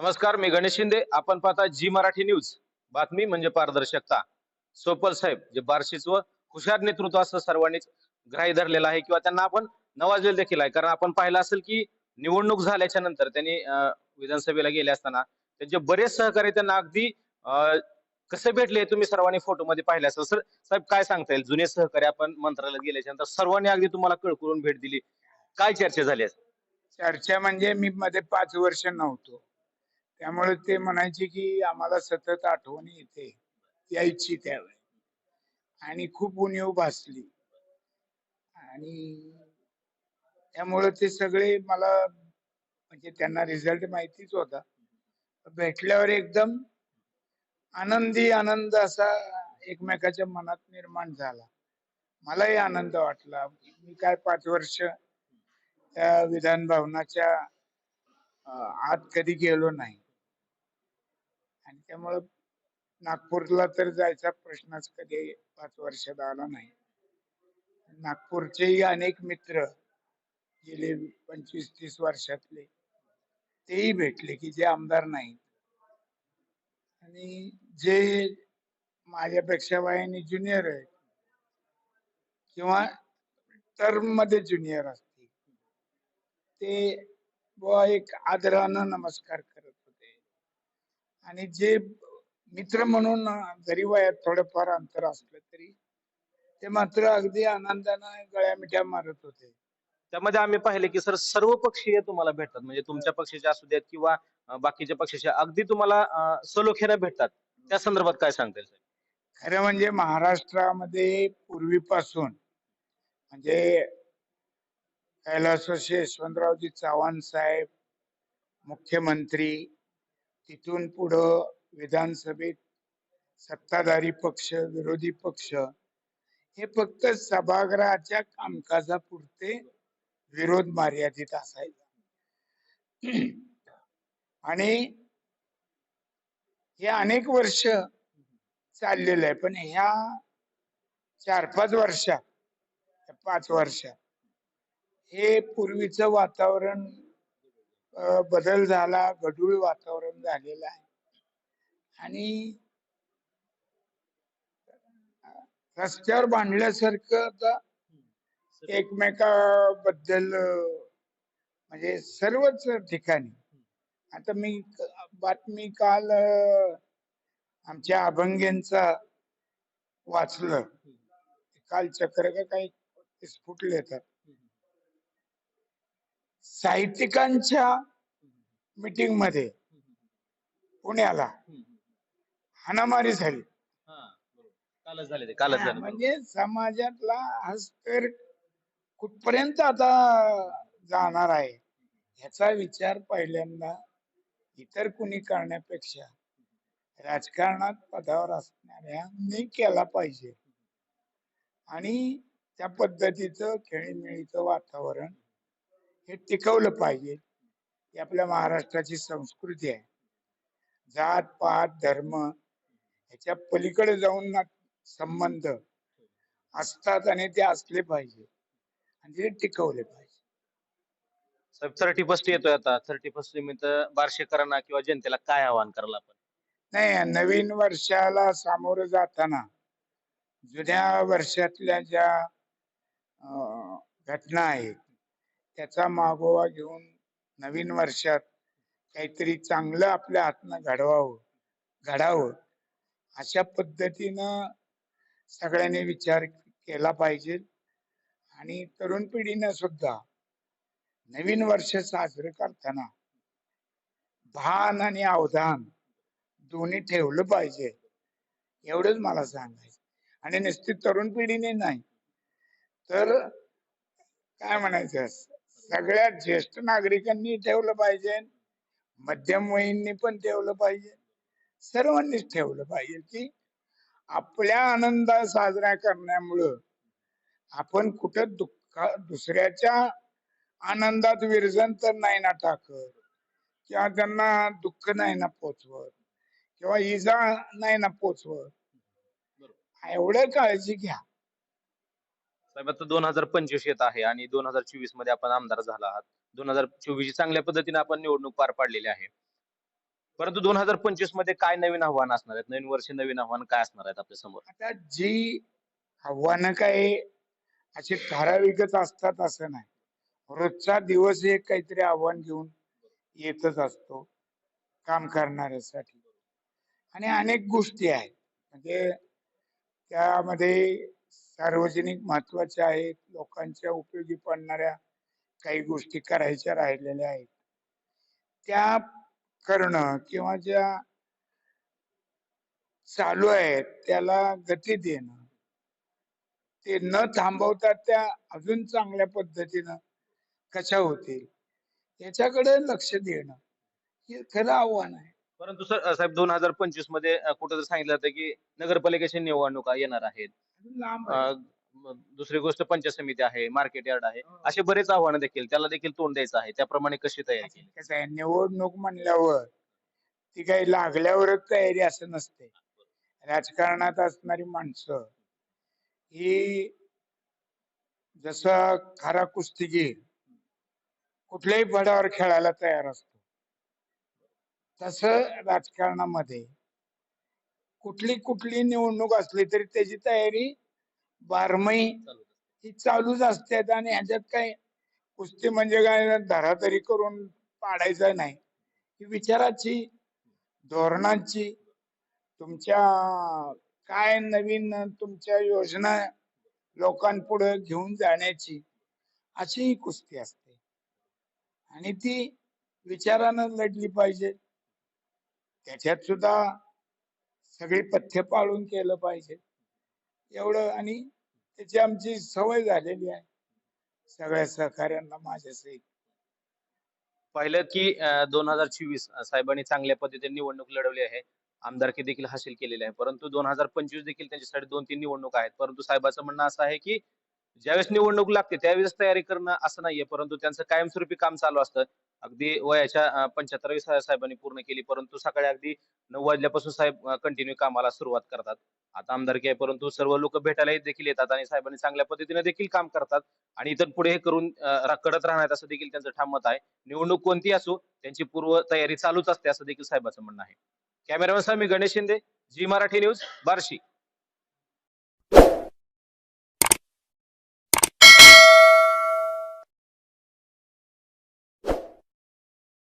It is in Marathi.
नमस्कार मी गणेश शिंदे. आपण पाहता जी मराठी न्यूज. बातमी म्हणजे पारदर्शकता. सोपल साहेब जे बार्शीच व हुशार नेतृत्व असं सर्वांनीच ग्राही धरलेलं आहे किंवा त्यांना आपण नवाजलेलं देखील आहे. कारण आपण पाहिलं असेल की निवडणूक झाल्याच्यानंतर त्यांनी विधानसभेला गेले असताना त्यांचे बरेच सहकारी त्यांना अगदी कसे भेटले तुम्ही सर्वांनी फोटोमध्ये पाहिले असेल. सर साहेब काय सांगता येईल? जुने सहकारी आपण मंत्रालयात गेल्याच्यानंतर सर्वांनी अगदी तुम्हाला कळकळून भेट दिली. काय चर्चा झाली चर्चा म्हणजे मी मध्ये पाच वर्ष नव्हतो. त्यामुळे ते म्हणायचे की आम्हाला सतत आठवणी येते यायची त्यावेळी. आणि खूप उणीव भासली. आणि त्यामुळे ते सगळे मला म्हणजे त्यांना रिझल्ट माहितीच होता. भेटल्यावर एकदम आनंदी आनंद असा एकमेकाच्या मनात निर्माण झाला. मलाही आनंद वाटला. मी काय पाच वर्ष त्या विधान भवनाच्या आत कधी गेलो नाही. आणि त्यामुळं नागपूरला तर जायचा प्रश्नच कधी पाच वर्षात आला नाही. नागपूरचेही अनेक मित्र गेले पंचवीस तीस वर्षातले. तेही भेटले की जे आमदार नाहीत. आणि जे माझ्यापेक्षा वयाने ज्युनियर आहेत किंवा टर्ममध्ये ज्युनियर असतील ते बुवा एक आदरानं नमस्कार आणि जे मित्र म्हणून जरी वयात थोडंफार अंतर असलं तरी ते मात्र अगदी आनंदानं गळ्या मिठ्या मारत होते. त्यामध्ये आम्ही पाहिले की सर सर्व पक्षीय तुम्हाला भेटतात. म्हणजे तुमच्या पक्षाचे असू देत किंवा बाकीच्या पक्षाचे अगदी तुम्हाला सलोख्याने भेटतात. त्या संदर्भात काय सांगता येईल खरं म्हणजे महाराष्ट्रामध्ये पूर्वीपासून म्हणजे कैलासवासी यशवंतरावजी चव्हाण साहेब मुख्यमंत्री तिथून पुढं विधानसभेत सत्ताधारी पक्ष विरोधी पक्ष हे फक्त सभागृहाच्या कामकाजापुरते विरोध मर्यादित असायचा. आणि हे अनेक वर्ष चाललेलं आहे पण ह्या चार पाच वर्षात पाच वर्षात हे पूर्वीचं वातावरण बदल झाला गढूळ वातावरण झालेलं आहे आणि रस्त्यावर बांधल्यासारखं आता एकमेकाबद्दल म्हणजे सर्वच ठिकाणी आता मी बातमी काल आमच्या अभंगेंचा वाचलं काल चक्र का काही फुटले तर साहित्यिकांच्या मीटिंगमध्ये पुण्याला हाणामारी झाली. कालच झाले ते कालच झाले. म्हणजे समाजातला हस्तर कुठपर्यंत आता जाणार आहे ह्याचा विचार पहिल्यांदा इतर कुणी करण्यापेक्षा राजकारणात पदावर असणाऱ्यांनी केला पाहिजे. आणि त्या पद्धतीचं खेळीमेळीचं वातावरण हे टिकवलं पाहिजे. ही आपल्या महाराष्ट्राची संस्कृती आहे. जात पात धर्म ह्याच्या पलीकडे जाऊन ना संबंध असतात आणि ते असले पाहिजे. आणि ते टिकवले पाहिजे. साहेब थर्टी फर्स्ट येतोय आता. थर्टी फर्स्ट निमित्त बार्शेकरांना किंवा जनतेला काय आवाहन कराल आपण? नाही नवीन वर्षाला सामोरं जाताना जुन्या वर्षातल्या ज्या घटना आहेत त्याचा मागोवा घेऊन नवीन वर्षात काहीतरी चांगलं आपल्या हातनं घडवावं घडावं. अशा पद्धतीनं सगळ्यांनी विचार केला पाहिजे. आणि तरुण पिढीनं सुद्धा नवीन वर्ष साजरं करताना भान आणि अवधान दोन्ही ठेवलं पाहिजे. एवढंच मला सांगायचं. आणि निश्चित तरुण पिढीने नाही. तर काय म्हणायचं? सगळ्या ज्येष्ठ नागरिकांनी ठेवलं पाहिजे. मध्यमवयींनी पण ठेवलं पाहिजे. सर्वांनीच ठेवलं पाहिजे की आपल्या आनंद साजरा करण्यामुळं आपण कुठं दुःख दुसऱ्याच्या आनंदात विरजन तर नाही ना टाकत किंवा त्यांना दुःख नाही ना पोचवत किंवा इजा नाही ना पोचवत. एवढं काळजी घ्या. साहेब आता दोन हजार पंचवीस येत आहे आणि दोन हजार चोवीसमध्ये आपण आमदार झाला आहात. दोन हजार चोवीस चांगल्या पद्धतीने आपण निवडणूक पार पाडलेली आहे. परंतु दोन हजार पंचवीसमध्ये काय नवीन आव्हान असणार आहेत? नवीन वर्ष नवीन आव्हान काय असणार आहेत आपल्यासमोर? आता जी आव्हानं काय अशी ठराविकच असतात असं नाही. रोजचा दिवस एक काहीतरी आव्हान घेऊन येतच असतो काम करणाऱ्यासाठी. आणि अनेक गोष्टी आहेत. म्हणजे त्यामध्ये सार्वजनिक महत्त्वाच्या आहेत लोकांच्या उपयोगी पडणाऱ्या काही गोष्टी करायच्या राहिलेल्या आहेत. त्या करणं किंवा ज्या चालू आहेत त्याला गती देणं. ते न थांबवता त्या अजून चांगल्या पद्धतीनं कशा होतील याच्याकडे लक्ष देणं हे खरं आव्हान आहे. परंतु सर साहेब दोन हजार पंचवीसमध्ये कुठं सांगितलं होतं की नगरपालिकेच्या निवडणुका येणार आहेत. लांब आहे. अं, म- दुसरी गोष्ट पंचायत समिती आहे मार्केट यार्ड आहे. असे बरेच आव्हानं देखील त्याला देखील तोंड द्यायचं आहे. त्याप्रमाणे कशी तयारी केली? कसं आहे निवडणूक म्हणल्यावर ती काही लागल्यावरच तयारी असं नसते. राजकारणात असणारी माणसं ही जसं खरा कुस्तीगीर कुठल्याही फडावर खेळायला तयार असतो. तसं राजकारणामध्ये कुठली कुठली निवडणूक असली तरी त्याची तयारी बारमाही ही चालूच असते. आणि ह्याच्यात काय कुस्ती म्हणजे काय धराधरी करून पाडायचं नाही. ही विचाराची धोरणांची तुमच्या काय नवीन तुमच्या योजना लोकांपुढे घेऊन जाण्याची अशी ही कुस्ती असते. आणि ती विचारानं लढली पाहिजे. त्याच्यात सुद्धा सगळी पथ्य पाळून केलं पाहिजे. एवढं आणि त्याची आमची सवय झालेली आहे. सगळ्या सहकार्यांना माझ्या सहित पाहिलं की दोन हजार चोवीस साहेबांनी चांगल्या पद्धतीने निवडणूक लढवली आहे. आमदारकी देखील हासिल केलेली आहे. परंतु दोन हजार पंचवीस देखील त्यांच्यासाठी दोन तीन निवडणूक आहेत. परंतु साहेबाचं म्हणणं असं आहे की ज्यावेळेस निवडणूक लागते त्यावेळेस तयारी करणं असं नाहीये. परंतु त्यांचं कायमस्वरूपी काम चालू असतं. अगदी वयाच्या पंच्याहत्तरावी साहेबांनी पूर्ण केली. परंतु सकाळी अगदी नऊ वाजल्यापासून साहेब कंटिन्यू कामाला सुरुवात करतात. आता आमदारकी आहे परंतु सर्व लोक भेटायला देखील येतात आणि साहेबांनी चांगल्या पद्धतीने देखील काम करतात. आणि इतर पुढे हे करून कडत करत राहणार असं देखील त्यांचं ठाम मत आहे. निवडणूक कोणती असो त्यांची पूर्व तयारी चालूच असते असं देखील साहेबांचं म्हणणं आहे. कॅमेरामॅन मी गणेश शिंदे जी मराठी न्यूज बार्शी.